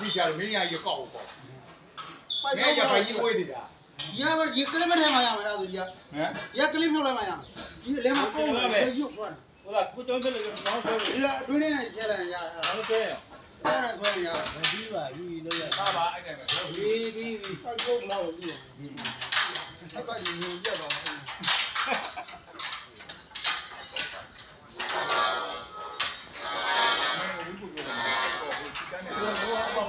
ဖိချလို့မင်းရကြီးကောက်ပေါ့ပိုက်မင်းရဖိုင်ကြီးဝေးနေတာရပါရေကလေးမထဲမှာရမှာလားသူကြီးဟမ်ရကလေးဖြုတ်လိုက်မှရဒီလေမကောင်းဘူးရွတ်သွားဟိုကကုတုံးတယ်လို့ကောင်းဆိုဒီလားတွင်းနေကျတယ်ရဘာလို့လဲအဲ့ဒါဆိုရင်ရမပြီးပါဘူးလို့ရပါပါအဲ့ဒါပဲပြီးပြီးပြီးပိုက်ကုန်းတော့ပြီးအကကြီးညင်ပြတော့